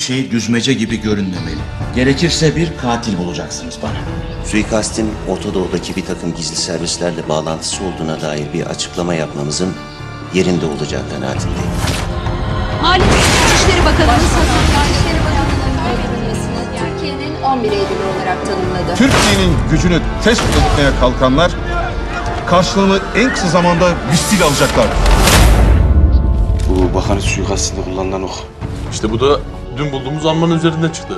şey düzmece gibi görünmemeli. Gerekirse bir katil bulacaksınız bana. Suikastin Ortadoğu'daki bir takım gizli servislerle bağlantısı olduğuna dair bir açıklama yapmamızın yerinde olacağı kanaatindeyim. Mali İçişleri Bakanımız İçişleri Bakanlığı'nın öğretilmesini Türkiye'nin 11 Eylül'ü olarak tanımladı. Türkiye'nin gücünü test etmeye kalkanlar karşılığını en kısa zamanda misliyle alacaklar. Bu bakanın suikastinde kullanılan ok. İşte bu da dün bulduğumuz armanın üzerinden çıktı.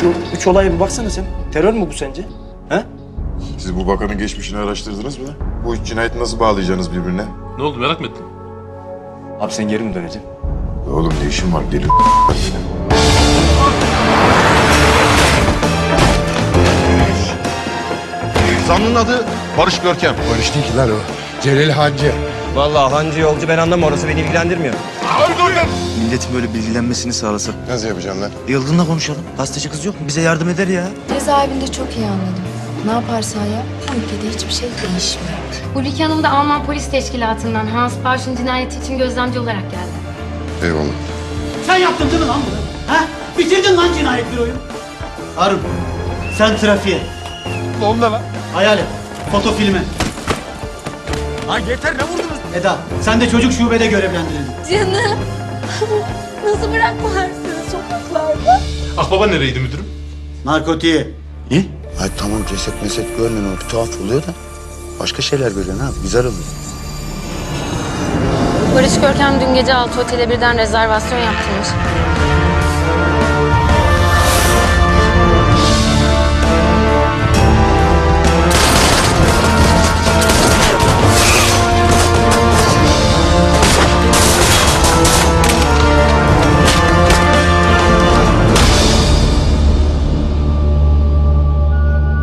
Şu üç olaya bir baksana sen. Terör mü bu sence? He? Siz bu bakanın geçmişini araştırdınız mı? Bu üç cinayeti nasıl bağlayacaksınız birbirine? Ne oldu merak mı ettin? Abi sen geri mi döneceksin? Oğlum ne işin var deli Zanlının adı Barış Görkem. Barış değil ki lan o. Celal Hancı. Vallahi hancı yolcu ben anlamam orası beni ilgilendirmiyor. Milletin böyle bilgilenmesini sağlasak. Nasıl yapacaksın lan? Yıldırım'la konuşalım. Gazeteci kız yok mu? Bize yardım eder ya. Cezaevinde çok iyi anladım. Ne yaparsan yap, bu ülkede hiçbir şey değişmiyor. Huliki Hanım da Alman Polis Teşkilatı'ndan Hans Barsch'ın cinayeti için gözlemci olarak geldi. Eyvallah. Sen yaptın değil mi lan bunu? Ha? Bitirdin lan cinayet büroyu. Harun, sen trafiğe. Oğlum da lan. Hayal et. Foto filme. Ha yeter ne vurdunuz? Eda, sen de çocuk şubede görevlendirildin. Canım, nasıl bırakmalar seni sokaklarda? Akbaba nereydi müdürüm? Narkotiği. Ay tamam ceset meset görmüyorum. Bir tuhaf oluyor da. Başka şeyler görüyorsun abi. Güzel oluyor. Barış Görkem dün gece altı otele birden rezervasyon yaptırmış.